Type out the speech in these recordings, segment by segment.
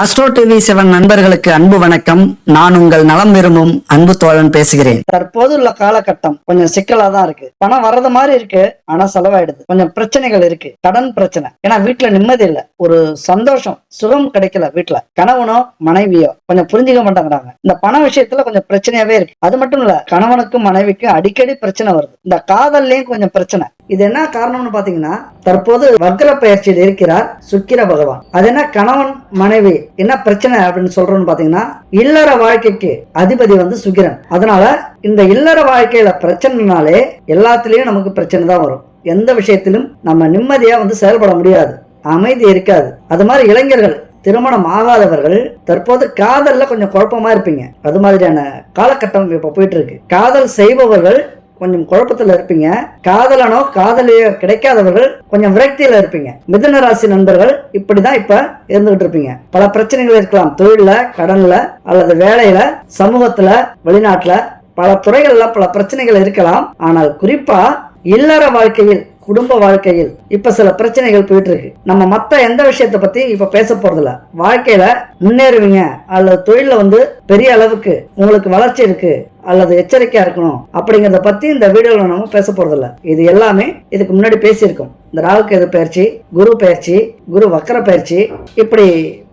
Astro TV seven நண்பர்களுக்கு அன்பு வணக்கம். நான் உங்கள் நலம் விரும்பும் அன்பு தோழன் பேசுகிறேன். தற்போது உள்ள காலகட்டம் கொஞ்சம் சிக்கலா தான் இருக்கு. பணம் வர்றது மாதிரி இருக்கு ஆனா செலவாயிடுது. கொஞ்சம் பிரச்சனைகள் இருக்கு. கடன் பிரச்சனை. ஏன்னா வீட்டுல நிம்மதி இல்ல. ஒரு சந்தோஷம் சுகம் கிடைக்கல வீட்டுல கணவனோ மனைவியோ கொஞ்சம் புரிஞ்சுக்க மாட்டேங்கிறாங்க. இந்த பண விஷயத்துல கொஞ்சம் பிரச்சனையாவே இருக்கு. அது மட்டும் இல்ல கணவனுக்கும் மனைவிக்கும் அடிக்கடி பிரச்சனை வருது. இந்த காதல்லையும் கொஞ்சம் பிரச்சனை. இது என்ன காரணம்னு பாத்தீங்கன்னா தற்போது வக்ர பயிற்சியில் இருக்கிறார் சுக்கிர பகவான். அது என்ன கணவன் மனைவி என்ன பிரச்சனை அப்படின்னு சொல்றோம்னு பாத்தீங்கன்னா இல்லற வாழ்க்கைக்கு அதிபதி வந்து சுக்கிரன். அதனால இந்த இல்லற வாழ்க்கையில பிரச்சனைனாலே எல்லாத்துலயும் நமக்கு பிரச்சனை தான் வரும். எந்த விஷயத்திலும் நம்ம நிம்மதியா வந்து செயல்பட முடியாது. அமைதி இருக்காது. அது மாதிரி இளைஞர்கள் திருமணம் ஆகாதவர்கள் தற்போது காதல்ல கொஞ்சம் குழப்பமா இருப்பீங்க. அது மாதிரியான காலகட்டம் இப்ப போயிட்டு இருக்கு. காதல் செய்பவர்கள் கொஞ்சம் குழப்பத்துல இருப்பீங்க. காதலனோ காதலியோ கிடைக்காதவர்கள் கொஞ்சம் விரக்தியில இருப்பீங்க. மிதுன ராசி நண்பர்கள் இப்படிதான் இப்ப இருந்துகிட்டு இருப்பீங்க. பல பிரச்சனைகள் இருக்கலாம். தொழிலில் கடன்ல அல்லது வேலையில சமூகத்துல வெளிநாட்டுல பல துறைகள்ல பல பிரச்சனைகள் இருக்கலாம். ஆனால் குறிப்பா இல்லற வாழ்க்கையில் குடும்ப வாழ்க்கையில் இப்ப சில பிரச்சனைகள் போயிட்டு இருக்கு. நம்ம மத்த எந்த விஷயத்தை பத்தி இப்ப பேச போறதில்ல. வாழ்க்கையில முன்னேறுவீங்க. அல்லது தொழில வந்து பெரிய அளவுக்கு உங்களுக்கு வளர்ச்சி இருக்கு. அல்லது எச்சரிக்கையா இருக்கணும் அப்படிங்கறத பத்தி இந்த வீடியோல நம்ம பேச போறதில்ல. இது எல்லாமே இதுக்கு முன்னாடி பேசியிருக்கோம். இந்த ராகுகேது பயிற்சி குரு பயிற்சி குரு வக்கர பயிற்சி இப்படி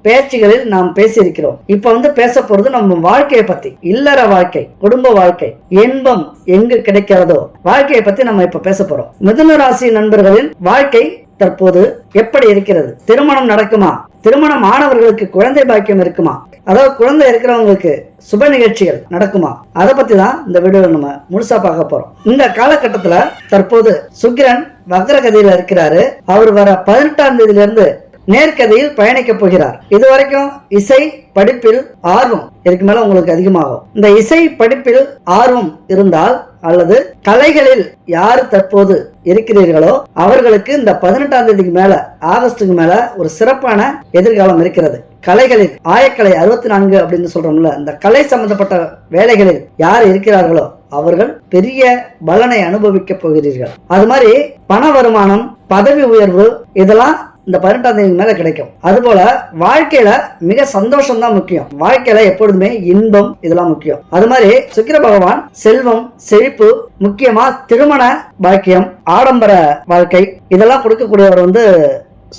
பேச்சுகளில் நாம் பேசியிருக்கிறோம். இப்ப வந்து பேச போறது நம்ம வாழ்க்கையை பத்தி. இல்லற வாழ்க்கை குடும்ப வாழ்க்கை இன்பம் எங்கு கிடைக்கிறதோ வாழ்க்கையை பத்தி நம்ம இப்ப பேச போறோம். மிதுன ராசி நண்பர்களின் வாழ்க்கை தற்போது எப்படி இருக்கிறது? திருமணம் நடக்குமா? திருமணம் ஆனவர்களுக்கு குழந்தை பாக்கியம் இருக்குமா? அதாவது குழந்தை இருக்கிறவங்களுக்கு சுப நிகழ்ச்சிகள் நடக்குமா? அதை பத்தி தான் இந்த வீடியோ நம்ம முழுசா பார்க்க போறோம். இந்த காலகட்டத்துல தற்போது சுக்கிரன் வக்ரகதியில இருக்கிறாரு. அவர் வர பதினெட்டாம் தேதியில இருந்து நேர்கதையில் பயணிக்க போகிறார். இது வரைக்கும் இசை படிப்பில் ஆர்வம் இதுக்கு மேல உங்களுக்கு அதிகமாகும். இந்த இசை படிப்பில் ஆர்வம் இருந்தால் அல்லது கலைகளில் யார் தற்போது இருக்கிறீர்களோ அவர்களுக்கு இந்த பதினெட்டாம் தேதிக்கு மேல ஆகஸ்டுக்கு மேல ஒரு சிறப்பான எதிர்காலம் இருக்கிறது. கலைகளில் ஆயக்கலை அறுபத்தி நான்கு அப்படின்னு சொல்றோம்ல இந்த கலை சம்பந்தப்பட்ட வேலைகளில் யார் இருக்கிறார்களோ அவர்கள் பெரிய பலனை அனுபவிக்க போகிறீர்கள். அது மாதிரி பண வருமானம் பதவி உயர்வு இதெல்லாம் இந்த பதினெட்டாம் தேதி மேல கிடைக்கும். அதுபோல வாழ்க்கையில மிக சந்தோஷம் தான் முக்கியம். வாழ்க்கையில எப்பொழுதுமே இன்பம் இதெல்லாம் முக்கியம். அது மாதிரி சுக்கிர பகவான் செல்வம் செழிப்பு முக்கியமா திருமண பாக்கியம் ஆடம்பர வாழ்க்கை இதெல்லாம் கொடுக்கக்கூடியவர் வந்து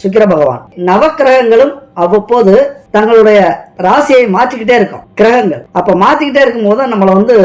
சுக்கிர பகவான். நவக்கிரகங்களும் அவ்வப்போது தங்களுடைய ராசியை மாற்றிக்கிட்டே இருக்கும். கிரகங்கள். அப்ப மாத்திக்கிட்டே இருக்கும் போது நம்மளை வந்து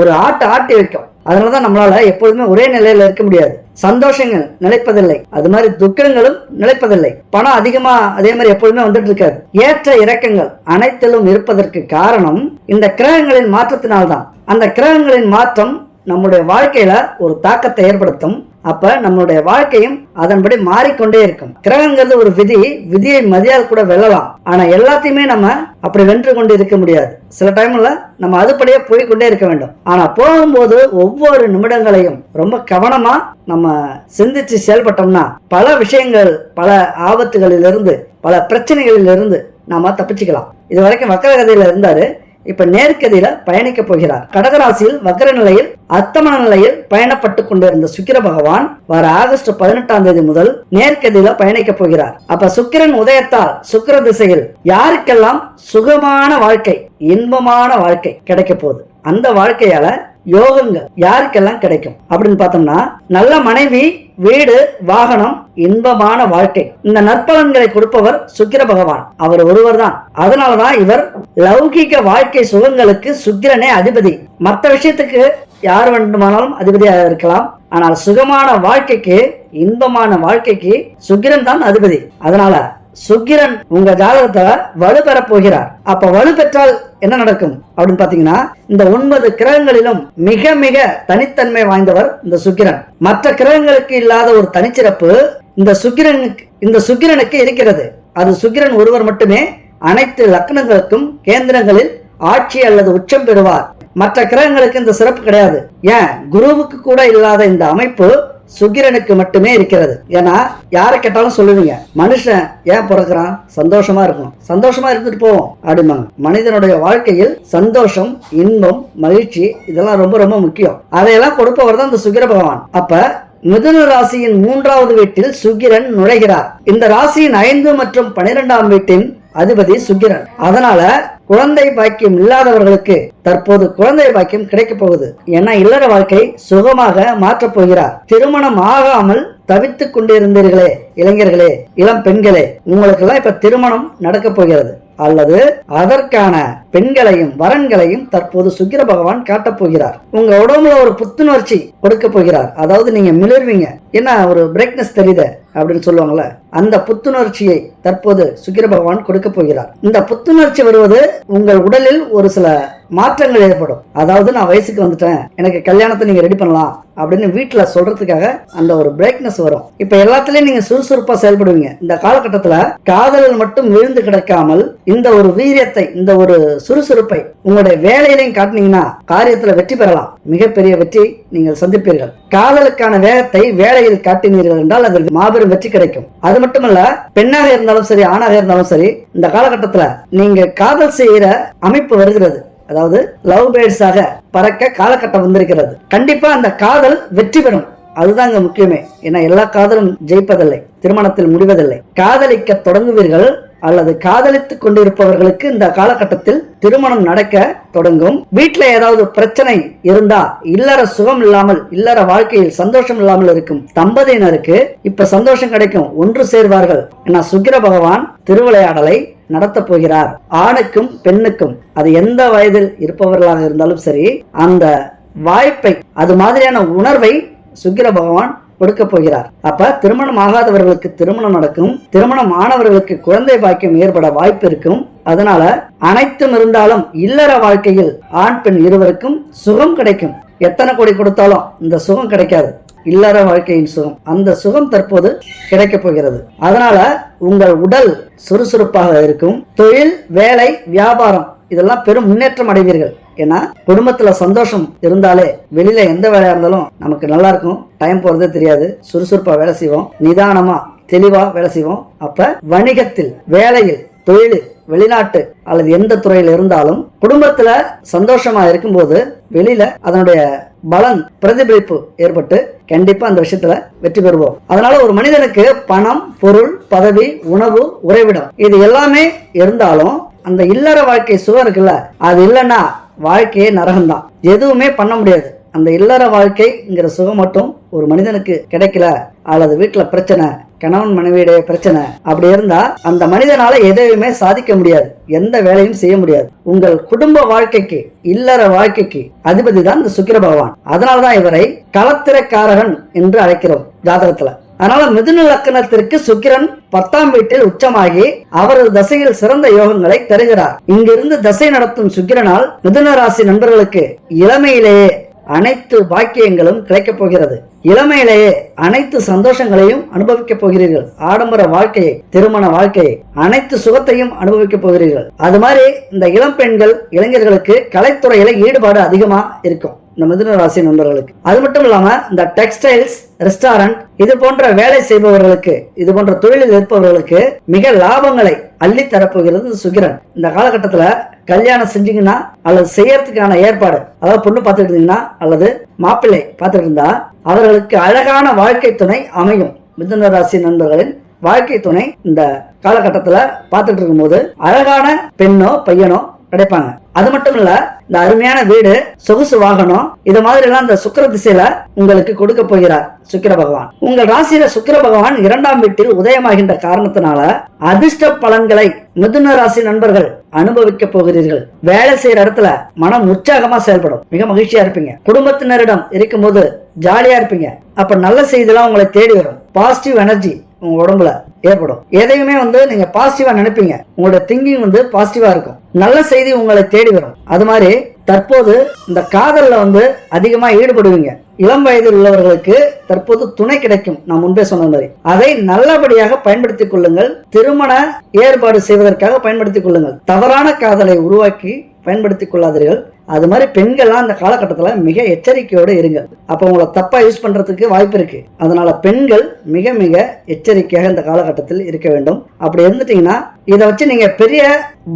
ஒரு ஆட்டு ஆட்டி வைக்கும். அதனாலதான் நம்மளால எப்பொழுதுமே ஒரே நிலையில இருக்க முடியாது. சந்தோஷங்கள் நிலைப்பதில்லை. அது மாதிரி துக்கங்களும் நிலைப்பதில்லை. பணம் அதிகமா அதே மாதிரி எப்பொழுதுமே வந்துட்டு இருக்காது. ஏற்ற இறக்கங்கள் அனைத்திலும் இருப்பதற்கு காரணம் இந்த கிரகங்களின் மாற்றத்தினால்தான். அந்த கிரகங்களின் மாற்றம் நம்முடைய வாழ்க்கையில ஒரு தாக்கத்தை ஏற்படுத்தும். அப்ப நம்மளுடைய வாழ்க்கையும் அதன்படி மாறிக்கொண்டே இருக்கும். கிரகங்கிறது ஒரு விதி விதியை மதியால் கூட வெல்லலாம். ஆனா எல்லாத்தையுமே நம்ம அப்படி வென்று கொண்டு இருக்க முடியாது. சில டைம்ல நம்ம அதுபடியே போய்கொண்டே இருக்க வேண்டும். ஆனா போகும்போது ஒவ்வொரு நிமிடங்களையும் ரொம்ப கவனமா நம்ம சிந்திச்சு செயல்பட்டோம்னா பல விஷயங்கள் பல ஆபத்துகளிலிருந்து பல பிரச்சனைகளிலிருந்து நாம தப்பிச்சுக்கலாம். இது வரைக்கும் வக்கரகதையில இருந்தாரு. இப்ப நேர்கதியில பயணிக்க போகிறார். கடகராசியில் வக்கர நிலையில் அத்தமன நிலையில் பயணப்பட்டு கொண்டிருந்த சுக்கிர பகவான் வர ஆகஸ்ட் பதினெட்டாம் தேதி முதல் நேர்கதியில பயணிக்க போகிறார். அப்ப சுக்கிரன் உதயத்தால் சுக்கிர திசையில் யாருக்கெல்லாம் சுகமான வாழ்க்கை இன்பமான வாழ்க்கை கிடைக்க போகுது. அந்த வாழ்க்கையால யோகங்கள் யாருக்கெல்லாம் கிடைக்கும்? அப்படின்னு பார்த்தோம்னா நல்ல மனைவி வீடு வாகனம் இன்பமான வாழ்க்கை. இந்த நற்பலன்களை கொடுப்பவர் சுக்கிர பகவான். அவர் ஒருவர் தான் அதனாலதான் இவர் லௌகிக வாழ்க்கை சுகங்களுக்கு சுக்கிரனே அதிபதி. மற்ற விஷயத்துக்கு யார் வேண்டுமானாலும் அதிபதியாக இருக்கலாம். ஆனால் சுகமான வாழ்க்கைக்கு இன்பமான வாழ்க்கைக்கு சுக்கிரன் தான் அதிபதி. அதனால சுக்கிரன் உங்க ஜாதகத்துல வலு பெற போகிறார். அப்ப வலு பெற்றால் என்ன நடக்கும்? அப்படின்னு பாத்தீங்கன்னா இந்த ஒன்பது கிரகங்களிலும் மிக மிக தனித்தன்மை வாய்ந்தவர் இந்த சுக்கிரன். மற்ற கிரகங்களுக்கு இல்லாத ஒரு தனிச்சிறப்பு இந்த சுக்கிரனுக்கு இந்த சுக்கிரனுக்கு இருக்கிறது. அது சுக்கிரன் ஒருவர் மட்டுமே அனைத்து லக்னங்களுக்கும் கேந்திரங்களில் ஆட்சி அல்லது உச்சம் பெறுவார். மற்ற கிரகங்களுக்கு இந்த சிறப்பு கிடையாது. ஏன்? குருவுக்கு கூட இல்லாத இந்த அமைப்பு சுக்கிரனுக்கு மட்டுமே இருக்கிறது. ஏன்னா யாரை கேட்டாலும் சொல்லுவீங்க மனுஷன் ஏன் பிறக்கிறான்? சந்தோஷமா இருக்கணும் சந்தோஷமா இருந்துட்டு போவோம் அப்படிம்பாங்க மனிதனுடைய வாழ்க்கையில் சந்தோஷம் இன்பம் மகிழ்ச்சி இதெல்லாம் ரொம்ப ரொம்ப முக்கியம். அதையெல்லாம் கொடுப்பவர் தான் இந்த சுக்கிர பகவான். அப்ப மிதுன ராசியின் மூன்றாவது வீட்டில் சுக்கிரன் நுழைகிறார். இந்த ராசியின் ஐந்து மற்றும் பனிரெண்டாம் வீட்டின் அதிபதி சுக்கிரன். அதனால குழந்தை பாக்கியம் இல்லாதவர்களுக்கு தற்போது குழந்தை பாக்கியம் கிடைக்கப் போகுது. ஏன்னா இல்லற வாழ்க்கை சுகமாக மாற்றப் போகிறார். திருமணம் ஆகாமல் தவித்துக் கொண்டிருந்தீர்களே இளைஞர்களே இளம் பெண்களே உங்களுக்கெல்லாம் இப்ப திருமணம் நடக்க போகிறது. அல்லது அதற்கான பெண்களையும் வரன்களையும் தற்போது சுக்கிர பகவான் காட்டப் போகிறார். உங்க உடம்புல ஒரு புத்துணர்ச்சி கொடுக்க போகிறார். அதாவது நீங்க மிளர்வீங்க. என்ன ஒரு பிரேக்னஸ் தெரியுது அப்படின்னு சொல்லுவாங்கல்ல அந்த புத்துணர்ச்சியை தற்போது சுக்கிர பகவான் கொடுக்க போகிறார். இந்த புத்துணர்ச்சி வருவது உங்கள் உடலில் ஒரு சில மாற்றங்கள் ஏற்படும். அதாவது நான் வயசுக்கு வந்துட்டேன் எனக்கு கல்யாணத்தை நீங்க ரெடி பண்ணலாம் அப்படின்னு வீட்டுல சொல்றதுக்காக அந்த ஒரு பிரேக்னஸ் வரும். இப்ப எல்லாத்துலயும் நீங்க சுறுசுறுப்பா செயல்படுவீங்க. இந்த காலகட்டத்துல காதலில் மட்டும் விழுந்து கிடக்காமல் இந்த ஒரு வீரியத்தை இந்த ஒரு சுறுசுறுப்பை உங்களுடைய வேலையிலையும் காட்டினீங்கன்னா காரியத்துல வெற்றி பெறலாம். மிகப்பெரிய வெற்றி நீங்கள் சந்திப்பீர்கள். காதலுக்கான வேகத்தை வேலையில் காட்டினீர்கள் என்றால் அதில் மாபெரும் வெற்றி கிடைக்கும். அது மட்டுமல்ல பெண்ணாக இருந்தாலும் சரி ஆணாக இருந்தாலும் சரி இந்த காலகட்டத்துல நீங்க காதல் செய்யற அமைப்பு வருகிறது. அதாவது லவ் பேர்ட்ஸாக பறக்க காலகட்டம் வந்திருக்கிறது. கண்டிப்பா அந்த காதல் வெற்றி பெறும். அதுதாங்க முக்கியமே. ஏன்னா எல்லா காதலும் ஜெயிப்பதில்லை திருமணத்தில் முடிவதில்லை. காதலிக்க தொடங்குவீர்கள் அல்லது காதலித்துக் கொண்டிருப்பவர்களுக்கு இந்த காலகட்டத்தில் திருமணம் நடக்க தொடங்கும். வீட்டுல ஏதாவது பிரச்சனை இருந்தா இல்லற சுகம் இல்லாமல் இல்லற வாழ்க்கையில் சந்தோஷம் இல்லாமல் இருக்கும் தம்பதியினருக்கு இப்ப சந்தோஷம் கிடைக்கும் ஒன்று சேர்வார்கள் என சுக்கிர பகவான் திருவிளையாடலை நடத்த போகிறார். ஆணுக்கும் பெண்ணுக்கும் அது எந்த வயதில் இருப்பவர்களாக இருந்தாலும் சரி அந்த வாய்ப்பை அது மாதிரியான உணர்வை சுக்கிர பகவான் கொடுக்க போகிறார். அப்ப திருமணம் ஆகாதவர்களுக்கு திருமணம் நடக்கும். திருமணம் ஆனவர்களுக்கு குழந்தை பாக்கியம் ஏற்பட வாய்ப்பு இருக்கும். அதனால அனைத்தும் இருந்தாலும் இல்லற வாழ்க்கையில் ஆண் பெண் இருவருக்கும் சுகம் கிடைக்கும். எத்தனை கோடி கொடுத்தாலும் இந்த சுகம் கிடைக்காது. இல்லற வாழ்க்கையின் சுகம். அந்த சுகம் தற்போது கிடைக்க போகிறது. அதனால உங்கள் உடல் சுறுசுறுப்பாக இருக்கும். தொழில் வேலை வியாபாரம் இதெல்லாம் பெரும் முன்னேற்றம் அடைவீர்கள். ஏன்னா குடும்பத்துல சந்தோஷம் இருந்தாலே வெளியில எந்த வேலையா இருந்தாலும் நமக்கு நல்லா இருக்கும். டைம் போறதே தெரியாது. சுறுசுறுப்பா வேலை செய்வோம். நிதானமா தெளிவா வேலை செய்வோம். அப்ப வணிகத்தில் வேலையில் தொழில் வெளிநாட்டு அல்லது எந்த துறையில் இருந்தாலும் குடும்பத்துல சந்தோஷமா இருக்கும்போது வெளியில அதனுடைய பலன் பிரதிபலிப்பு ஏற்பட்டு கண்டிப்பா அந்த விஷயத்துல வெற்றி பெறுவோம். அதனால ஒரு மனிதனுக்கு பணம் பொருள் பதவி உணவு உறைவிடம் இது எல்லாமே இருந்தாலும் அந்த இல்லற வாழ்க்கை சுகம் இருக்குல்ல அது இல்லைன்னா வாழ்க்கையே நரகம்தான். எதுவுமே பண்ண முடியாது. அந்த இல்லற வாழ்க்கைங்கிற சுகம் மட்டும் ஒரு மனிதனுக்கு கிடைக்கல. அல்லது வீட்டுல பிரச்சனை கணவன் மனைவியுடைய பிரச்சனை. அப்படி இருந்தா அந்த மனிதனால எதையுமே சாதிக்க முடியாது. எந்த வேலையும் செய்ய முடியாது. உங்கள் குடும்ப வாழ்க்கைக்கு இல்லற வாழ்க்கைக்கு அதிபதி தான் இந்த சுக்கிர பகவான். அதனாலதான் இவரை களத்திரக்காரகன் என்று அழைக்கிறோம் ஜாதகத்துல. அதனால மிதுன லக்கணத்திற்கு சுக்கிரன் பத்தாம் வீட்டில் உச்சமாகி அவரது தசையில் சிறந்த யோகங்களை தருகிறார். இங்கிருந்து தசை நடத்தும் சுக்கிரனால் மிதுன ராசி நண்பர்களுக்கு இளமையிலேயே அனைத்து பாக்கியங்களும் கிடைக்கப் போகிறது. இளமையிலேயே அனைத்து சந்தோஷங்களையும் அனுபவிக்கப் போகிறீர்கள். ஆடம்பர வாழ்க்கையை திருமண வாழ்க்கையை அனைத்து சுகத்தையும் அனுபவிக்கப் போகிறீர்கள். அது மாதிரி இந்த இளம் பெண்கள் இளைஞர்களுக்கு கலைத்துறையில ஈடுபாடு அதிகமா இருக்கும். இந்த மிதுன ராசி நண்பர்களுக்கு. அது மட்டும் இல்லாம இந்த டெக்ஸ்டைல்ஸ் ரெஸ்டாரண்ட் இது போன்ற வேலை செய்பவர்களுக்கு இது போன்ற தொழிலில் இருப்பவர்களுக்கு மிக லாபங்களை அள்ளி தரப்போகிறது சுகிரன் இந்த காலகட்டத்துல கல்யாணம் செஞ்சீங்கன்னா அல்லது செய்யறதுக்கான ஏற்பாடு அதாவது பொண்ணு பார்த்துட்டு இருந்தீங்கன்னா அல்லது மாப்பிள்ளை பார்த்துட்டு இருந்தா அவர்களுக்கு அழகான வாழ்க்கை துணை அமையும். மிதுன ராசி நண்பர்களின் வாழ்க்கை துணை இந்த காலகட்டத்துல பார்த்துட்டு இருக்கும்போது அழகான பெண்ணோ பையனோ கிடைப்பாங்க. அது மட்டும் இல்லை இந்த அருமையான வீடு சொகுசு வாகனம் இது மாதிரி எல்லாம் இந்த சுக்கிர திசையில உங்களுக்கு கொடுக்க போகிறார் சுக்கிர பகவான். உங்கள் ராசியில சுக்கிர பகவான் இரண்டாம் வீட்டில் உதயமாகின்ற காரணத்தினால அதிர்ஷ்ட பலன்களை மிதுன ராசி நண்பர்கள் அனுபவிக்க போகிறீர்கள். வேலை செய்யற இடத்துல மனம் உற்சாகமா செயல்படும். மிக மகிழ்ச்சியா இருப்பீங்க. குடும்பத்தினரிடம் இருக்கும் போது ஜாலியா இருப்பீங்க. அப்ப நல்ல செய்திலாம் உங்களை தேடி வரும். பாசிட்டிவ் எனர்ஜி உங்க உடம்புல ஏற்படும். எதையுமே வந்து நீங்க பாசிட்டிவா நினைப்பீங்க. உங்களோட திங்கிங் வந்து பாசிட்டிவா இருக்கும். நல்ல செய்தி உங்களை தேடி வரும். அது மாதிரி தற்போது இந்த காதலில் வந்து அதிகமாக ஈடுபடுவீங்க. இளம் வயதில் உள்ளவர்களுக்கு தற்போது துணை கிடைக்கும். நான் முன்பே சொன்ன மாதிரி. அதை நல்லபடியாக பயன்படுத்திக் கொள்ளுங்கள். திருமண ஏற்பாடு செய்வதற்காக பயன்படுத்திக் கொள்ளுங்கள். தவறான காதலை உருவாக்கி பயன்படுத்திக் கொள்ளாதீர்கள். அது மாதிரி பெண்கள்லாம் அந்த காலகட்டத்தில் மிக எச்சரிக்கையோடு இருங்கள் அப்போ உங்களை தப்பா யூஸ் பண்றதுக்கு வாய்ப்பு இருக்கு. அதனால பெண்கள் மிக மிக எச்சரிக்கையாக இந்த காலகட்டத்தில் இருக்க வேண்டும். அப்படி இருந்துட்டீங்கன்னா இதை வச்சு நீங்க பெரிய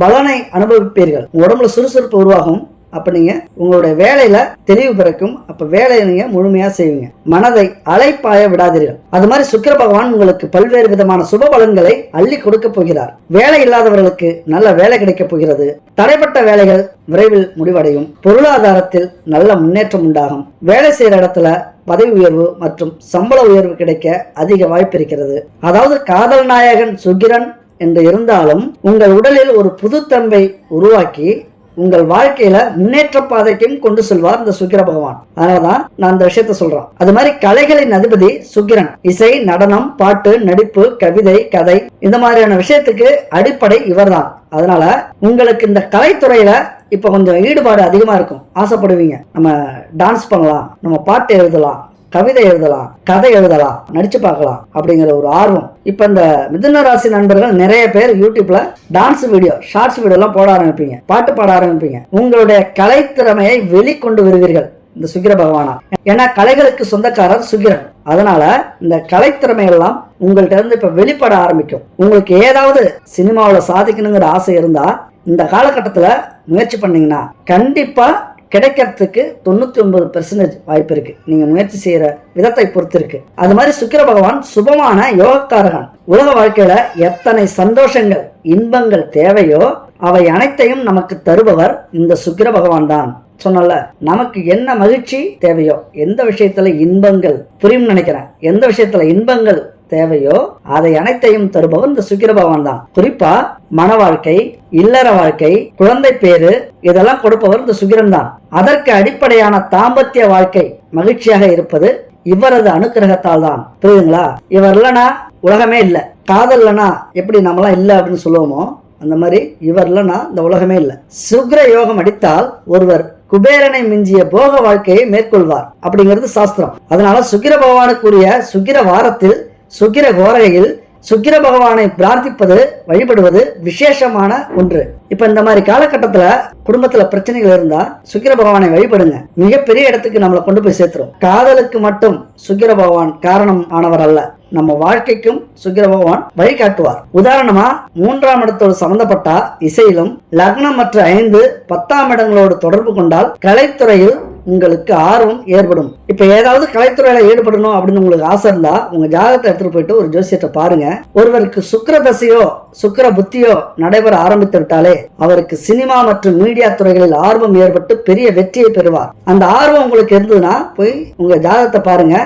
பலனை அனுபவிப்பீர்கள். உங்க உடம்புல சுறுசுறுப்பு உருவாகும். அப்போ நீங்கள் உங்களுடைய வேலையில் தெளிவு பிறக்கும். அப்போ வேலையை நீங்கள் முழுமையாக செய்வீங்க. மனதை அலைப்பாய விடாதீர்கள். அது மாதிரி சுக்கர பகவான் உங்களுக்கு பல்வேறு விதமான சுப பலன்களை அள்ளி கொடுக்க போகிறார். வேலை இல்லாதவர்களுக்கு நல்ல வேலை கிடைக்க போகிறது. தடைப்பட்ட வேலைகள் விரைவில் முடிவடையும். பொருளாதாரத்தில் நல்ல முன்னேற்றம் உண்டாகும். வேலை செய்கிற இடத்துல பதவி உயர்வு மற்றும் சம்பள உயர்வு கிடைக்க அதிக வாய்ப்பு இருக்கிறது. அதாவது காதல் நாயகன் சுக்கிரன் என்று இருந்தாலும் உங்கள் உடலில் ஒரு புதுத்தன்மை உருவாக்கி உங்கள் வாழ்க்கையில முன்னேற்ற பாதைக்கும் கொண்டு செல்வார் இந்த சுக்கிர பகவான். அதனாலதான் நான் இந்த விஷயத்த சொல்றேன். அது மாதிரி கலைகளின் அதிபதி சுக்கிரன். இசை நடனம் பாட்டு நடிப்பு கவிதை கதை இந்த மாதிரியான விஷயத்துக்கு அடிப்படை இவர்தான். அதனால உங்களுக்கு இந்த கலைத்துறையில இப்ப கொஞ்சம் ஈடுபாடு அதிகமா இருக்கும். ஆசைப்படுவீங்க. நம்ம டான்ஸ் பண்ணலாம். நம்ம பாட்டு எழுதலாம். கவிதை எழுதலாம் கதை எழுதலாம் நடிச்சு பார்க்கலாம் அப்படிங்கிற ஒரு ஆர்வம். இப்போ இந்த மிதுன ராசி நண்பர்கள் நிறைய பேர் யூடியூப்ல டான்ஸ் வீடியோ ஷார்ட்ஸ் வீடியோலாம் போட ஆரம்பிப்பீங்க பாட்டு பாட ஆரம்பிப்பீங்க. உங்களுடைய கலைத்திறமையை வெளிக்கொண்டு வருவீர்கள் இந்த சுக்கிர பகவானா. ஏன்னா கலைகளுக்கு சொந்தக்காரர் சுக்கிரன். அதனால இந்த கலைத்திறமை எல்லாம் உங்கள்ட்ட இருந்து இப்ப வெளிப்பட ஆரம்பிக்கும். உங்களுக்கு ஏதாவது சினிமாவில் சாதிக்கணுங்கிற ஆசை இருந்தா இந்த காலகட்டத்தில் முயற்சி பண்ணீங்கன்னா கண்டிப்பா கிடைக்கிறதுக்கு தொண்ணூத்தி ஒன்பது பெர்சன்டேஜ் வாய்ப்பு இருக்கு. நீங்க முயற்சி செய்யற விதத்தை பொறுத்து இருக்கு. அது மாதிரி சுக்கிர பகவான் சுபமான யோகக்காரகன். உலக வாழ்க்கையில எத்தனை சந்தோஷங்கள் இன்பங்கள் தேவையோ அவை அனைத்தையும் நமக்கு தருபவர் இந்த சுக்கிர பகவான் தான். சொன்னல நமக்கு என்ன மகிழ்ச்சி தேவையோ எந்த விஷயத்துல இன்பங்கள் புரியும் நினைக்கிறேன். எந்த விஷயத்துல இன்பங்கள் தேவையோ அதை அனைத்தையும் தருபவர் இந்த சுக்கிர பகவான் தான். குறிப்பா மன வாழ்க்கை இல்லற வாழ்க்கை குழந்தை பேரு இதெல்லாம் கொடுப்பவர் இந்த சுக்கிரன் தான். அதற்கு அடிப்படையான தாம்பத்திய வாழ்க்கை மகிழ்ச்சியாக இருப்பது இவரது அனுக்கிரகத்தால் தான். புரியுதுங்களா? இவர் இல்லனா உலகமே இல்லை. காதல் எப்படி நம்மளாம் இல்லை அப்படின்னு சொல்லுவோமோ அந்த மாதிரி இவர் இல்லைனா இந்த உலகமே இல்லை. சுக்கிர யோகம் அடித்தால் ஒருவர் குபேரனை மிஞ்சிய போக வாழ்க்கையை மேற்கொள்வார். அப்படிங்கிறது சாஸ்திரம். அதனால சுக்கிர பகவானுக்குரிய சுக்கிர வாரத்தில் சுக்கிர கோரகையில் சுக்கிர பகவானை பிரார்த்திப்பது வழிபடுவது விசேஷமான ஒன்று. இப்ப இந்த மாதிரி காலகட்டத்துல குடும்பத்துல பிரச்சனைகள் இருந்தா சுக்கிர பகவானை வழிபடுங்க. மிகப்பெரிய இடத்துக்கு நம்மளை கொண்டு போய் சேர்த்துரும். காதலுக்கு மட்டும் சுக்கிர பகவான் காரணம் ஆனவர் அல்ல. நம்ம வாழ்க்கைக்கும் சுக்கிர பகவான் வழிகாட்டுவார் உதாரணமா மூன்றாம் இடத்தோடு சம்பந்தப்பட்டா இசையிலும் லக்னம் மற்ற ஐந்து பத்தாம் இடங்களோடு தொடர்பு கொண்டால் கலைத்துறையில் உங்களுக்கு ஆர்வம் ஏற்படும். இப்போ ஏதாவது கலைத்துறையில ஈடுபடணும் அப்படின்னு உங்களுக்கு ஆசை இருந்தா உங்க ஜாதகத்தை எடுத்துட்டு போயிட்டு ஒரு ஜோசியத்தை பாருங்க. ஒருவருக்கு சுக்கர தசையோ சுக்கர புத்தியோ நடைபெற ஆரம்பித்து விட்டாலே அவருக்கு சினிமா மற்றும் மீடியா துறைகளில் ஆர்வம் ஏற்பட்டு பெரிய வெற்றியை பெறுவார். அந்த ஆர்வம் உங்களுக்கு இருந்ததுன்னா போய் உங்க ஜாதகத்தை பாருங்க.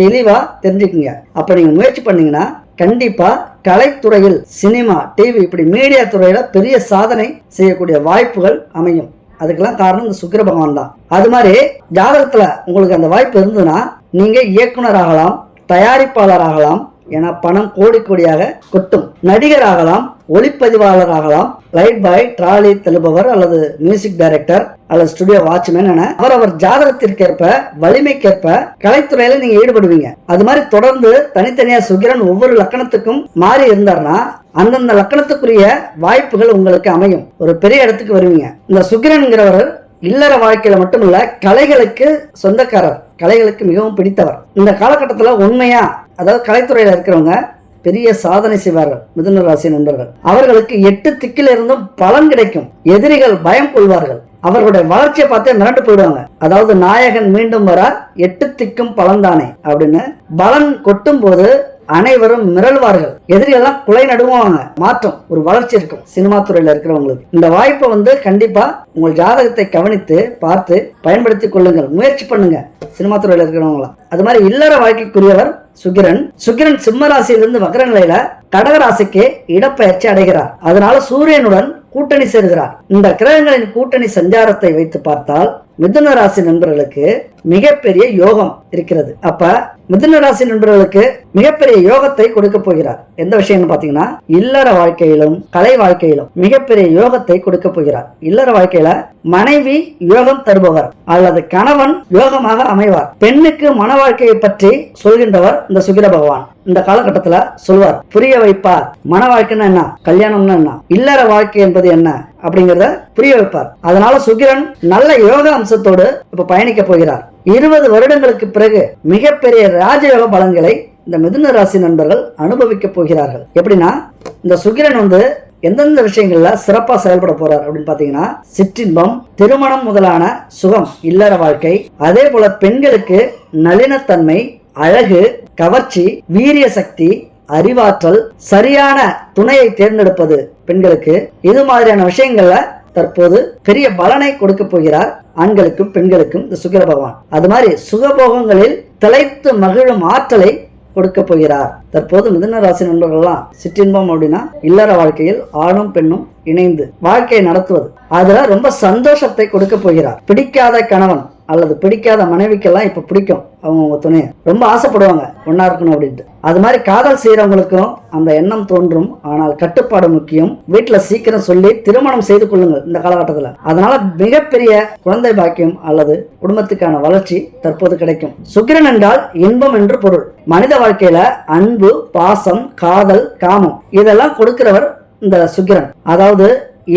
தெளிவா தெரிஞ்சுக்குங்க. அப்ப நீங்க முயற்சி பண்ணீங்கன்னா கண்டிப்பா கலைத்துறையில் சினிமா டிவி இப்படி மீடியா துறையில பெரிய சாதனை செய்யக்கூடிய வாய்ப்புகள் அமையும். அதுக்கெல்லாம் காரணம் இந்த சுக்கிர பகவான் தான். அது மாதிரி ஜாதகத்துல உங்களுக்கு அந்த வாய்ப்பு இருந்ததுன்னா நீங்க இயக்குனர் ஆகலாம் தயாரிப்பாளர் ஆகலாம் என பணம் கோடி கோடியாக கொட்டும். நடிகர் ஆகலாம் ஒளிப்பதிவாளர் ஆகலாம் லைட் பாய் ட்ராலி தள்ளுபவர் அல்லது மியூசிக் டைரக்டர் அல்லது ஸ்டுடியோ வாட்ச்மேன் என அவரவர் ஜாதகத்திற்கேற்ப வலிமைக்கேற்ப கலைத்துறையில நீங்க ஈடுபடுவீங்க. அது மாதிரி தொடர்ந்து தனித்தனியா சுகிரன் ஒவ்வொரு லக்கணத்துக்கும் மாறி இருந்தார்னா அந்தந்த லக்கணத்துக்குரிய வாய்ப்புகள் உங்களுக்கு அமையும். ஒரு பெரிய இடத்துக்கு வருவீங்க. இந்த சுக்கிரன்கிறவர் இல்லற வாழ்க்கையில மட்டுமல்ல கலைகளுக்கு சொந்தக்காரர். கலைகளுக்கு மிகவும் பிடித்தவர். இந்த காலகட்டத்துல உண்மையா அதாவது கலைத்துறையில் இருக்கிறவங்க பெரிய சாதனை செய்வார்கள் மிதுன ராசி நண்பர்கள். அவர்களுக்கு எட்டு திக்கிலிருந்தும் பலன் கிடைக்கும். எதிரிகள் பயம் கொள்வார்கள். அவர்களுடைய வளர்ச்சியை பார்த்தே மிரண்டு போயிடுவாங்க. அதாவது நாயகன் மீண்டும் வர எட்டு திக்கும் பலன்தானே அப்படின்னு பலன் கொட்டும் போது அனைவரும் மிரள்வார்கள். எதிரியெல்லாம் குலை நடுவாங்க மாற்றம் ஒரு வளர்ச்சி இருக்கும் சினிமா துறையில இருக்கிறவங்களுக்கு. இந்த வாய்ப்பை வந்து கண்டிப்பா உங்கள் ஜாதகத்தை கவனித்து பார்த்து பயன்படுத்திக் கொள்ளுங்கள். முயற்சி பண்ணுங்க சினிமா துறையில இருக்கிறவங்களாம். அது மாதிரி இல்லற வாழ்க்கைக்குரியவர் சுக்கிரன் சுக்கிரன் சிம்ம ராசியிலிருந்து மகர நிலையில கடகராசிக்கு இடப்பெயர்ச்சி அடைகிறார். அதனால சூரியனுடன் கூட்டணி சேர்கிறார். இந்த கிரகங்களின் கூட்டணி சஞ்சாரத்தை வைத்து பார்த்தால் மிதுன ராசி நண்பர்களுக்கு மிகப்பெரிய யோகம் இருக்கிறது. அப்ப மிதுன ராசி நண்பர்களுக்கு மிகப்பெரிய யோகத்தை கொடுக்க போகிறார். எந்த விஷயம்னு பாத்தீங்கன்னா இல்லற வாழ்க்கையிலும் கலை வாழ்க்கையிலும் மிகப்பெரிய யோகத்தை கொடுக்க போகிறார். இல்லற வாழ்க்கையில மனைவி யோகம் தருபவர் அல்லது கணவன் யோகமாக அமைவார். பெண்ணுக்கு மன வாழ்க்கையை பற்றி சொல்கின்றவர் இந்த சுகிர பகவான். இந்த காலகட்டத்துல சொல்வார் புரிய வைப்பார். மன வாழ்க்கைன்னா என்ன? கல்யாணம்னா என்ன? இல்லற வாழ்க்கை என்பது என்ன? அப்படிங்கறத புரிய வைப்பார். அதனால சுகிரன் நல்ல யோக அம்சத்தோடு இப்ப பயணிக்க போகிறார். இருபது வருடங்களுக்கு பிறகு மிகப்பெரிய ராஜயோக பலன்களை இந்த மிதுன ராசி நண்பர்கள் அனுபவிக்க போகிறார்கள். எப்படின்னா இந்த சுக்கிரன் வந்து எந்தெந்த விஷயங்கள்ல சிறப்பா செயல்பட போறார் அப்படின்னு பாத்தீங்கன்னா சிற்றின்பம் திருமணம் முதலான சுகம் இல்லற வாழ்க்கை அதே போல பெண்களுக்கு நளினத்தன்மை அழகு கவர்ச்சி வீரிய சக்தி அறிவாற்றல் சரியான துணையை தேர்ந்தெடுப்பது பெண்களுக்கு. இது மாதிரியான விஷயங்கள்ல தற்போது பெரிய பலனை கொடுக்க போகிறார் ஆண்களுக்கும் பெண்களுக்கும் இந்த சுக்கிர பகவான். அது மாதிரி சுகபோகங்களில் திளைத்து மகிழும் ஆற்றலை கொடுக்க போகிறார். தற்போது மிதுன ராசி நண்பர்கள்லாம் சிற்றின்பம் அப்படின்னா இல்லற வாழ்க்கையில் ஆணும் பெண்ணும் இணைந்து வாழ்க்கையை நடத்துவது. அதுல ரொம்ப சந்தோஷத்தை கொடுக்க போகிறார். பிடிக்காத கணவன் அல்லது பிடிக்காத மனைவிக்கெல்லாம் இப்போ பிடிக்கும் அவங்க துணையை. ரொம்ப ஆசைப்படுவாங்க ஒன்றா இருக்கணும் அப்படின்ட்டு. அது மாதிரி காதல் செய்கிறவங்களுக்கும் அந்த எண்ணம் தோன்றும். ஆனால் கட்டுப்பாடு முக்கியம். வீட்டில் சீக்கிரம் சொல்லி திருமணம் செய்து கொள்ளுங்கள் இந்த காலகட்டத்தில். அதனால மிகப்பெரிய குழந்தை பாக்கியம் அல்லது குடும்பத்துக்கான வளர்ச்சி தற்போது கிடைக்கும். சுக்கிரன் என்றால் இன்பம் என்று பொருள். மனித வாழ்க்கையில அன்பு பாசம் காதல் காமம் இதெல்லாம் கொடுக்கிறவர் இந்த சுக்கிரன். அதாவது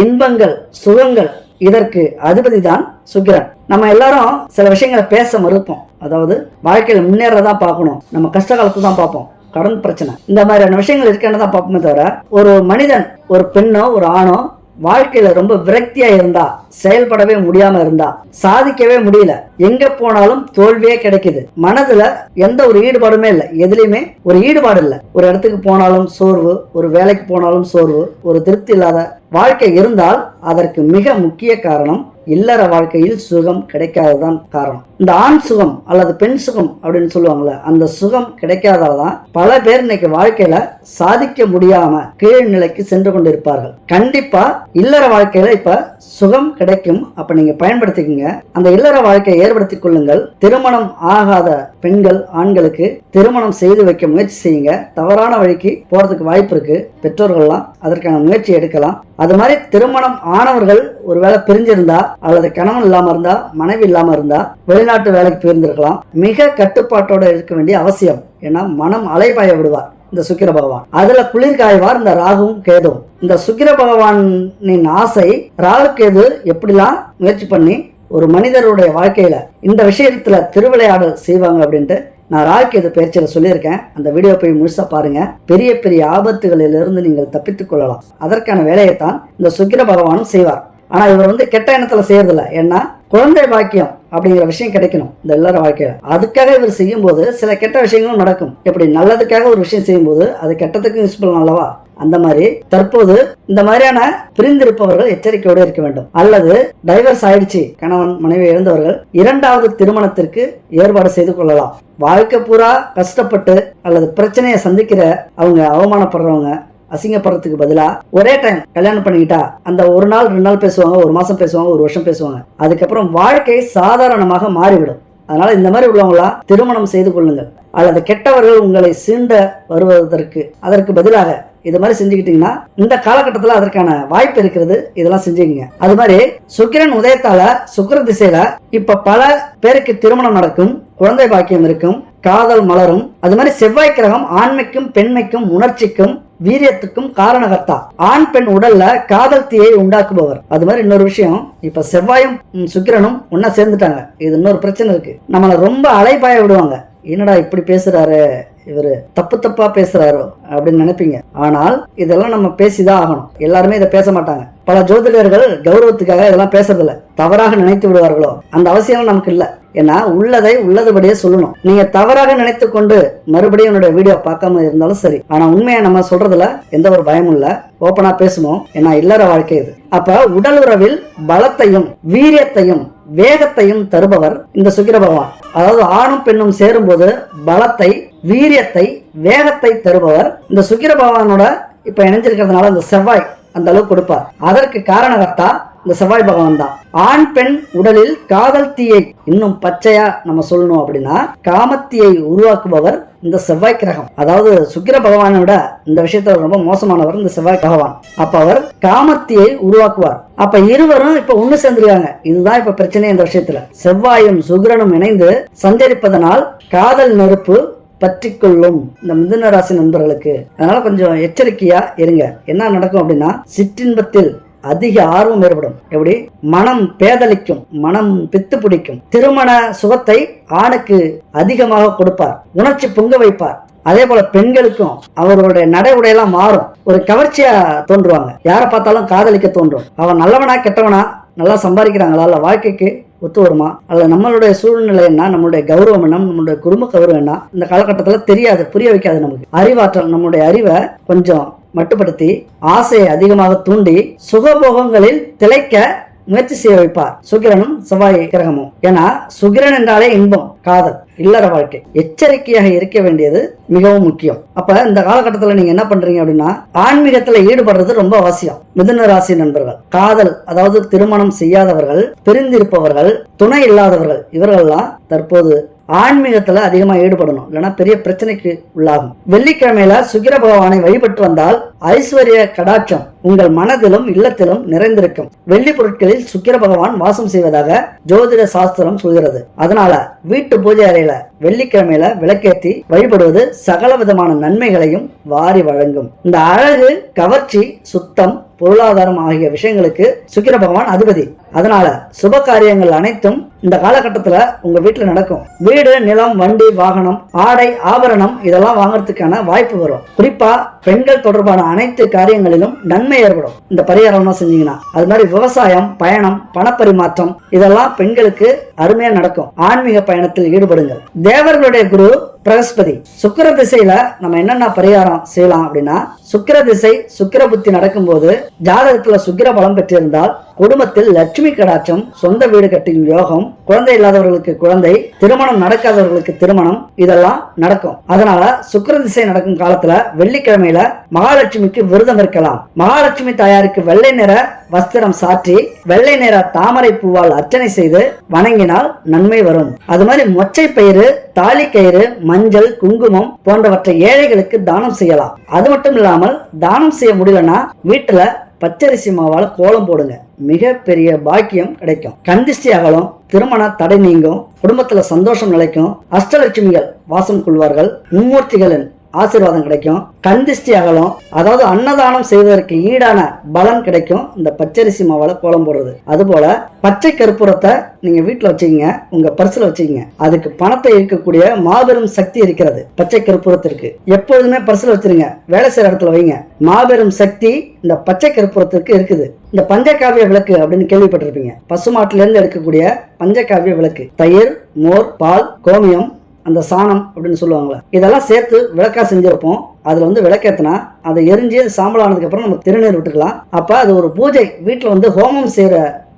இன்பங்கள் சுகங்கள் இதற்கு அதிபதி தான் சுக்கிரன். நம்ம எல்லாரும் சில விஷயங்களை பேச மறுப்போம். அதாவது வாழ்க்கையில் முன்னேறதா பார்க்கணும். நம்ம கஷ்ட காலத்தை தான் பார்ப்போம். கடன் பிரச்சனை. இந்த மாதிரியான விஷயங்கள் இருக்கேன்னு தான் பார்ப்போமே தவிர ஒரு மனிதன் ஒரு பெண்ணோ ஒரு ஆணோ வாழ்க்கையில ரொம்ப விரக்தியா இருந்தா செயல்படவே முடியாம இருந்தா சாதிக்கவே முடியல எங்க போனாலும் தோல்வியே கிடைக்குது. மனதுல எந்த ஒரு ஈடுபாடுமே இல்லை. எதுலையுமே ஒரு ஈடுபாடு இல்லை. ஒரு இடத்துக்கு போனாலும் சோர்வு ஒரு வேலைக்கு போனாலும் சோர்வு ஒரு திருப்தி இல்லாத வாழ்க்கை இருந்தால் அதற்கு மிக முக்கிய காரணம் இல்லற வாழ்க்கையில் சுகம் கிடைக்காததான் காரணம். இந்த ஆண் சுகம் அல்லது பெண் சுகம் அப்படின்னு சொல்லுவாங்கல்ல அந்த சுகம் கிடைக்காததான் பல பேர் இன்னைக்கு வாழ்க்கையில சாதிக்க முடியாம கீழ் நிலைக்கு சென்று கொண்டிருப்பார்கள். கண்டிப்பா இல்லற வாழ்க்கையில இப்ப சுகம் கிடைக்கும். அப்ப நீங்க பயன்படுத்திக்கங்க. அந்த இல்லற வாழ்க்கையை ஏற்படுத்திக் கொள்ளுங்கள். திருமணம் ஆகாத பெண்கள் ஆண்களுக்கு திருமணம் செய்து வைக்க முயற்சி செய்யுங்க. தவறான வழிக்கு போறதுக்கு வாய்ப்பு இருக்கு. பெற்றோர்கள்லாம் அதற்கான முயற்சி எடுக்கலாம். அது மாதிரி திருமணம் ஆனவர்கள் ஒருவேளை பிரிஞ்சிருந்தா அல்லது கணவன் இல்லாம இருந்தா மனைவி இல்லாம இருந்தா வெளிநாட்டு வேலைக்கு போயிருந்திருக்கலாம். மிக கட்டுப்பாட்டோட இருக்க வேண்டிய அவசியம். ஏன்னா மனம் அலைபாய விடுவார் இந்த சுக்கிர பகவான். அதுல குளிர் காய்வார் இந்த ராகுவும் கேதுவும். இந்த சுக்கிர பகவானின் ஆசை ராகு கேது எப்படிலாம் முயற்சி பண்ணி ஒரு மனிதருடைய வாழ்க்கையில இந்த விஷயத்துல திருவிளையாடல் செய்வாங்க அப்படின்ட்டு நான் ராகுகேது பயிற்சியில் சொல்லியிருக்கேன். அந்த வீடியோ போய் முழுசாக பாருங்கள் பெரிய பெரிய ஆபத்துகளிலிருந்து நீங்கள் தப்பித்துக் கொள்ளலாம். அதற்கான வேலையை தான் இந்த சுக்கிர பகவானும் செய்வார். ஆனால் இவர் வந்து கெட்ட எண்ணத்தில் செய்யறதில்ல. ஏன்னா குழந்தை பாக்கியம் அப்படிங்கிற விஷயம் கிடைக்கணும் இந்த எல்லார வாழ்க்கையில. அதுக்காக இவர் செய்யும்போது சில கெட்ட விஷயங்களும் நடக்கும். எப்படி? நல்லதுக்காக ஒரு விஷயம் செய்யும்போது அது கெட்டதுக்கும் யூஸ் பண்ணலாம் அல்லவா? அந்த மாதிரி தற்போது இந்த மாதிரியான பிரிந்திருப்பவர்கள் எச்சரிக்கையோடு இருக்க வேண்டும். அல்லது டைவர்ஸ் ஆயிடுச்சு கணவன் மனைவி இழந்தவர்கள் இரண்டாவது திருமணத்திற்கு ஏற்பாடு செய்து கொள்ளலாம். வாழ்க்கை பூரா கஷ்டப்பட்டு அல்லது பிரச்சனையை சந்திக்கிற அவங்க அவமானப்படுறவங்க அசிங்கப்படுறதுக்கு பதிலா ஒரே டைம் கல்யாணம் பண்ணிக்கிட்டா அந்த ஒரு நாள் ரெண்டு நாள் பேசுவாங்க ஒரு மாசம் பேசுவாங்க ஒரு வருஷம் பேசுவாங்க. அதுக்கப்புறம் வாழ்க்கை சாதாரணமாக மாறிவிடும். அதனால இந்த மாதிரி உள்ளவங்களா திருமணம் செய்து கொள்ளுங்கள். அல்லது கெட்டவர்கள் உங்களை சீண்ட வருவதற்கு அதற்கு பதிலாக இது மாதிரி செஞ்சுக்கிட்டீங்கன்னா இந்த காலகட்டத்தில் அதற்கான வாய்ப்பு இருக்கிறது இதெல்லாம் செஞ்சுக்கங்க. அது மாதிரி சுக்கிரன் உதயத்தால சுக்கிர திசையில இப்ப பல பேருக்கு திருமணம் நடக்கும் குழந்தை பாக்கியம் இருக்கும் காதல் மலரும் அது மாதிரி செவ்வாய் கிரகம் ஆண்மைக்கும் பெண்மைக்கும் உணர்ச்சிக்கும் வீரியத்துக்கும் காரணகர்த்தா. ஆண் பெண் உடல்ல காதல் தீயை உண்டாக்குபவர். அது மாதிரி இன்னொரு விஷயம் இப்ப செவ்வாயும் சுக்கிரனும் ஒன்னா சேர்ந்துட்டாங்க. இது இன்னொரு பிரச்சனை இருக்கு. நம்மள ரொம்ப அலைபாய விடுவாங்க. என்னடா இப்படி பேசுறாரு? இவர் தப்பு தப்பா பேசுறாரோ அப்படின்னு நினைப்பீங்க. ஆனால் இதெல்லாம் நம்ம பேசிதான் ஆகணும். எல்லாருமே இதை பேச மாட்டாங்க. பல ஜோதிடர்கள் கௌரவத்துக்காக இதெல்லாம் பேசுறதில்ல. தவறாக நினைத்து விடுவார்களோ? அந்த அவசியம் நமக்கு இல்லை. ஏன்னா உள்ளதை உள்ளதுபடியே சொல்லணும். நீங்க தவறாக நினைத்து கொண்டு மறுபடியும் என்னோட வீடியோ பார்க்காம இருந்தாலும் சரி. ஆனா உண்மையை நம்ம சொல்றதுல எந்த ஒரு பயமும் இல்ல. ஓப்பனா பேசணும் ஏன்னா இல்லற வாழ்க்கை இது. அப்ப உடல் உறவில் பலத்தையும் வீரியத்தையும் வேகத்தையும் தருபவர் இந்த சுக்கிர பகவான். அதாவது ஆணும் பெண்ணும் சேரும்போது பலத்தை வீரியத்தை வேகத்தை தருபவர். இந்த சுக்கிர பகவானோட இப்ப இணைஞ்சிருக்கிறதுனால இந்த செவ்வாய் அந்த அளவுக்கு கொடுப்பார். அதற்கு காரணகர்த்தா இந்த செவ்வாய் பகவான் தான். ஆண் பெண் உடலில் காதல் தீயை இன்னும் பச்சையா நம்ம சொல்லணும் அப்படின்னா காமத்தியை உருவாக்குபவர் இந்த செவ்வாய் கிரகம். அதாவது சுக்கிர பகவானை விட இந்த விஷயத்துல ரொம்ப மோசமானவர் இந்த செவ்வாய் பகவான். அப்ப அவர் காமத்தியை உருவாக்குவார். அப்ப இருவரும் இப்ப ஒண்ணு சேர்ந்துருக்காங்க. இதுதான் இப்ப பிரச்சனை இந்த விஷயத்துல. செவ்வாயும் சுக்கிரனும் இணைந்து சஞ்சரிப்பதனால் காதல் நெருப்பு பற்றிக்கொள்ளும் இந்த மிதுன ராசி நண்பர்களுக்கு. அதனால கொஞ்சம் எச்சரிக்கையா இருங்க. என்ன நடக்கும் அப்படின்னா சிற்றின்பத்தில் அதிக ஆர்வம் ஏற்படும். எப்படி? மனம் பேதலிக்கும் மனம் பித்து பிடிக்கும். திருமண சுகத்தை ஆணுக்கு அதிகமாக கொடுப்பார். உணர்ச்சி பொங்க வைப்பார். அதே போல பெண்களுக்கும் அவர்களுடைய நடை உடையெல்லாம் மாறும். ஒரு கவர்ச்சியா தோன்றுவாங்க. யாரை பார்த்தாலும் காதலிக்க தோன்றும். அவன் நல்லவனா கெட்டவனா நல்லா சம்பாதிக்கிறாங்களா? இல்ல வாழ்க்கைக்கு ஒத்து வருமா? அல்ல நம்மளுடைய சூழ்நிலை என்ன? நம்மளுடைய கௌரவம் என்ன? நம்மளுடைய குடும்ப கௌரவம் என்ன? இந்த காலகட்டத்தில் தெரியாது புரிய வைக்காது நமக்கு. அறிவாற்றல் நம்மளுடைய அறிவை கொஞ்சம் மட்டுப்படுத்தி ஆசையை அதிகமாக தூண்டி சுகபோகங்களில் திளைக்க முயற்சி செய்ய வைப்பார். சுக்கிரனும் செவ்வாய் கிரகமும். ஏன்னா சுக்கிரன் என்றாலே இன்பம் காதல் இல்லற வாழ்க்கை. எச்சரிக்கையாக இருக்க வேண்டியது மிகவும் முக்கியம். அப்ப இந்த காலகட்டத்தில் நீங்க என்ன பண்றீங்க அப்படின்னா ஆன்மீகத்துல ஈடுபடுறது ரொம்ப அவசியம். மிதுன ராசி நண்பர்கள் காதல் அதாவது திருமணம் செய்யாதவர்கள் பிரிந்திருப்பவர்கள் துணை இல்லாதவர்கள் இவர்கள்லாம் தற்போது ஆன்மீகத்துல அதிகமா ஈடுபடணும். இல்லைன்னா பெரிய பிரச்சனைக்கு உள்ளாகும். வெள்ளிக்கிழமையில சுக்கிர பகவானை வழிபட்டு வந்தால் ஐஸ்வர்ய கடாட்சம். உங்கள் மனதிலும் இல்லத்திலும் நிறைந்திருக்கும். வெள்ளி பொருட்களில் சுக்கிர பகவான் வாசம் செய்வதாக ஜோதிட சாஸ்திரம் சொல்கிறது. அதனால வீட்டு பூஜை அறையில வெள்ளிக்கிழமையில விளக்கேற்றி வழிபடுவது சகல விதமான நன்மைகளையும் வாரி வழங்கும். இந்த அழகு கவர்ச்சி சுத்தம் பொருளாதாரம் ஆகிய விஷயங்களுக்கு சுக்கிர பகவான் அதிபதி. அதனால சுப காரியங்கள் அனைத்தும் இந்த காலகட்டத்துல உங்க வீட்டுல நடக்கும். வீடு நிலம் வண்டி வாகனம் ஆடை ஆபரணம் இதெல்லாம் வாங்குறதுக்கான வாய்ப்பு வரும். குறிப்பா பெண்கள் தொடர்பான அனைத்து காரியங்களிலும் நன்மை ஏற்படும். இந்த பரிகாரம் செஞ்சீங்கன்னா அது மாதிரி விவசாயம் பயணம் பணப்பரிமாற்றம் இதெல்லாம் பெண்களுக்கு அருமையா நடக்கும். ஆன்மீக பயணத்தில் ஈடுபடுங்கள். தேவர்களுடைய குரு பிரகஸ்பதி. சுக்கர திசையில நம்ம என்னென்ன பரிகாரம் செய்யலாம் அப்படின்னா சுக்கிர திசை சுக்கிர புத்தி நடக்கும்போது ஜாதகத்துல சுக்கிர பலம் பெற்றிருந்தால் குடும்பத்தில் லட்சுமி கடாட்சம் சொந்த வீடு கட்டும் யோகம் குழந்தை இல்லாதவர்களுக்கு குழந்தை திருமணம் நடக்காதவர்களுக்கு திருமணம் இதெல்லாம் நடக்கும். அதனால சுக்கிர திசை நடக்கும் காலத்துல வெள்ளிக்கிழமையில மகாலட்சுமிக்கு விரதம் இருக்கலாம். மகாலட்சுமி தாயாருக்கு வெள்ளை நிற வஸ்திரம் சாற்றி வெள்ளை நிற தாமரை பூவால் அர்ச்சனை செய்து வணங்கினால் நன்மை வரும். அது மாதிரி மொச்சை பயிறு தாலி கயிறு மஞ்சள் மஞ்சள் குங்குமம் போன்றவற்றை ஏழைகளுக்கு தானம் செய்யலாம். அது மட்டும் இல்லாமல் தானம் செய்ய முடியலன்னா வீட்டுல பச்சரிசி மாவால கோலம் போடுங்க. மிகப்பெரிய பாக்கியம் கிடைக்கும். கந்திஷ்டி அகலம் திருமண தடை நீங்கும் குடும்பத்துல சந்தோஷம் நிலைக்கும் அஷ்டலட்சுமிகள் வாசம் கொள்வார்கள் மும்மூர்த்திகளின் ஆசீர்வாதம் கிடைக்கும். கந்திஷ்டி அகலம். அதாவது அன்னதானம் செய்வதற்கு ஈடான பலன் கிடைக்கும். இந்த பச்சரிசி மாவால கோலம் போடுறது. அதுபோல பச்சை கற்பூரத்தை நீங்க வீட்டுல வச்சுக்கீங்க. உங்க பர்சுல வச்சுக்கீங்க. அதுக்கு பணத்தை ஈர்க்கக்கூடிய மாபெரும் சக்தி இருக்கிறது பச்சை கற்பூரத்திற்கு. எப்பொழுதுமே பர்சுல வச்சிருங்க. வேலை செய்யற இடத்துல வைங்க. மாபெரும் சக்தி இந்த பச்சை கற்பூரத்திற்கு இருக்குது. இந்த பஞ்சகாவிய விளக்கு அப்படின்னு கேள்விப்பட்டிருப்பீங்க. பசுமாட்டிலிருந்து எடுக்கக்கூடிய பஞ்சகாவிய விளக்கு. தயிர் மோர் பால் கோமியம் அந்த சாணம் அப்படின்னு சொல்லுவாங்களே இதெல்லாம் சேர்த்து விளக்கா செஞ்சிருப்போம். அதில் வந்து விளக்கேற்றினா அதை எரிஞ்சு சாம்பல் ஆனதுக்கப்புறம் நம்ம திருநீர் விட்டுக்கலாம். அப்போ அது ஒரு பூஜை. வீட்டில் வந்து ஹோமம் செய்கிற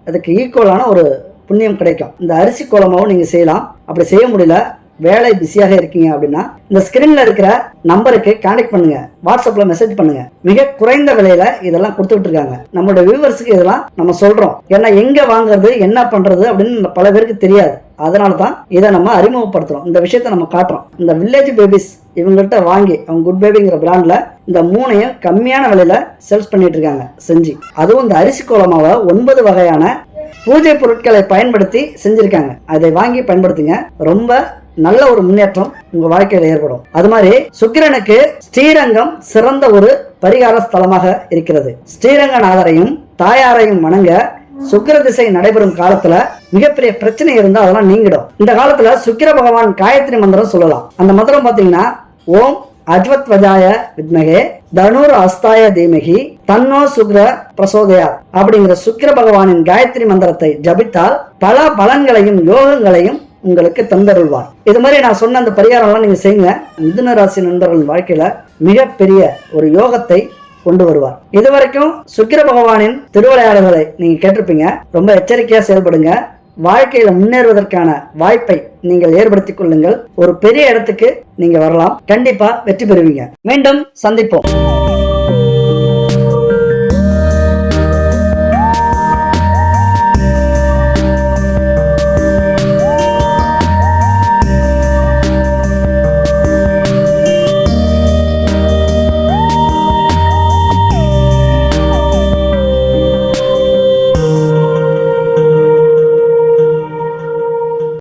அதுக்கு ஈக்குவலான ஒரு புண்ணியம் கிடைக்கும். இந்த அரிசி கோலமாவும் நீங்கள் செய்யலாம். அப்படி செய்ய முடியல வேலை பிஸியாக இருக்கீங்க அப்படின்னா இந்த ஸ்கிரீன்ல இருக்கிற நம்பருக்கு கான்டெக்ட் பண்ணுங்க. வாட்ஸ்அப்ல மெசேஜ் பண்ணுங்க. மிக குறைந்த விலையில இதெல்லாம் கொடுத்துட்டு இருக்காங்க நம்மளோட வியூவர்ஸுக்கு இதெல்லாம் நம்ம சொல்றோம். ஏன்னா எங்க வாங்குறது என்ன பண்றது அப்படின்னு பல பேருக்கு தெரியாது. அதனால தான் இதை நம்ம அறிமுகப்படுத்துறோம். இந்த விஷயத்த நம்ம காட்டுறோம். இந்த வில்லேஜ் பேபிஸ் இவங்கள்ட்ட வாங்கி அவங்க குட் பேபிங்கிற பிராண்ட்ல இந்த மூணையும் கம்மியான விலையில சேல்ஸ் பண்ணிட்டு இருக்காங்க செஞ்சு. அதுவும் இந்த அரிசி கோலமாவை ஒன்பது வகையான பூஜை பொருட்களை பயன்படுத்தி செஞ்சிருக்காங்க. அதை வாங்கி பயன்படுத்துங்க. ரொம்ப நல்ல ஒரு முன்னேற்றம் உங்க வாழ்க்கையில ஏற்படும். அது மாதிரி சுக்கிரனுக்கு ஸ்ரீரங்கம் சிறந்த ஒரு பரிகார ஸ்தலமாக இருக்கிறது. ஸ்ரீரங்கநாதரையும் தாயாரையும் வணங்க சுக்கிர திசை நடைபெறும் காலத்துல மிகப்பெரிய பிரச்சனை இருந்தா அதெல்லாம் நீங்கிடும். இந்த காலத்துல சுக்கிர பகவான் காயத்ரி மந்திரம் சொல்லலாம். அந்த மந்திரம் பாத்தீங்கன்னா ஓம் அஜ்வத் வஜாய வித்மகே தனுர் அஸ்தாய தீமகி தன்னோ சுக்ர பிரசோதயா அப்படிங்கிற சுக்கிர பகவானின் காயத்ரி மந்திரத்தை ஜபித்தால் பல பலன்களையும் யோகங்களையும் உங்களுக்கு தந்தருள்வார். இது மாதிரி நான் சொன்ன அந்த பரிகாரம்லாம் நீங்க செய்யுங்க. மிதுன ராசி நண்பர்கள் வாழ்க்கையில மிகப்பெரிய ஒரு யோகத்தை கொண்டு வருவார். இதுவரைக்கும் சுக்கிர பகவானின் திருவிளையாடல்களை நீங்க கேட்டிருப்பீங்க. ரொம்ப எச்சரிக்கையா செயல்படுங்க. வாழ்க்கையில முன்னேறுவதற்கான வாய்ப்பை நீங்கள் ஏற்படுத்திக் கொள்ளுங்கள். ஒரு பெரிய இடத்துக்கு நீங்க வரலாம். கண்டிப்பா வெற்றி பெறுவீங்க. மீண்டும் சந்திப்போம்.